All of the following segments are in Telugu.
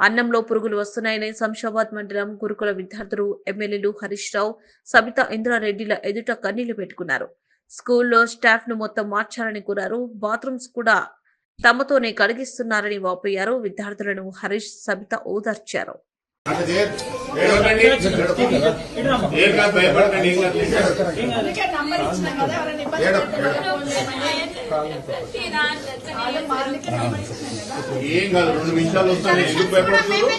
అన్నంలో పురుగులు వస్తున్నాయని శంషాబాద్ మండలం గురుకుల విద్యార్థులు ఎమ్మెల్యేలు హరీష్ రావు సబితా ఇంద్రారెడ్డిల ఎదుట కన్నీళ్ళు పెట్టుకున్నారు. స్కూల్లో స్టాఫ్ను మొత్తం మార్చాలని కోరారు. బాత్రూమ్స్ కూడా తమతోనే కడిగిస్తున్నారని వాపోయారు. విద్యార్థులను హరీష్ సబిత ఓదార్చారు. ఏం కాదు భయపడకండి ఏం కాదు రెండు నిమిషాలు వస్తాను. ఎందుకు భయపడుతున్నారు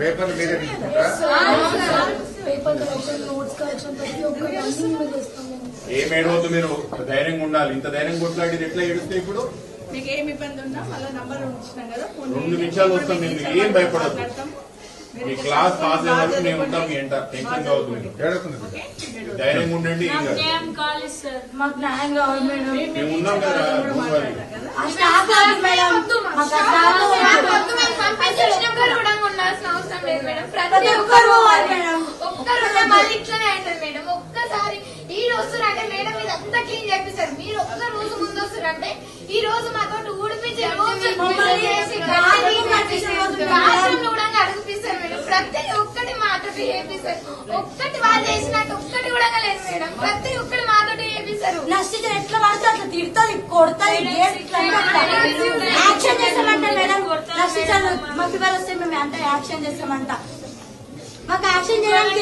పేపర్ మీరే ఏం ఏడవద్దు మీరు ధైర్యంగా ఉండాలి. ఇంత ధైర్యం కొట్లాడి ఎట్లా ఏడిస్తే ఇప్పుడు? మీకు ఏమి ఇబ్బంది ఉన్నా మళ్ళీ నంబర్ ఇచ్చినాం కదా ఫోన్ రెండు. నిమిషాలు వస్తాం ఏం భయపడద్దు. మీ క్లాస్ పాస్ అయ్యే వరకు మేము ఉంటాం మీ ఎంట టెన్షన్ కావద్దు మీరు? ధైర్యంగా ఉండండి ఏం కాదు న్యాయం కావాలి సార్. మాకు న్యాయం కావాలి మేడం. మేము ఉన్నాం కదా, ఒక్కసారి ఈ రోజు అంటే మేడం ఇది అంతా క్లీన్ చేపిస్తారు. మీరు ఒక్క రోజు ముందు వస్తారంటే ఈ రోజు మాతో ఊడిపించి రోజు మమ్మల్ని చేసి బాత్రూమ్ కట్టించిన రోజు మేడం. బాత్రూమ్ కూడా అడిగిపిస్తారు మేడం ప్రతి ఒక్కటి మాతో ఒక్కటి వాళ్ళు చేసినట్టు ఒక్కటి కూడా లేదు మేడం. ప్రతి ఒక్కటి మాతో చేపిస్తారు. నర్సింగ్ ఎట్లా పడితే అట్లా తిడుతుంది కొడుతుంది. యాక్షన్ చేస్తామంట మేడం నర్సింగ్ మాకు ఇవాళ వస్తే మేము అంటే యాక్షన్ చేస్తామంట. మాకు యాక్షన్ చేయడానికి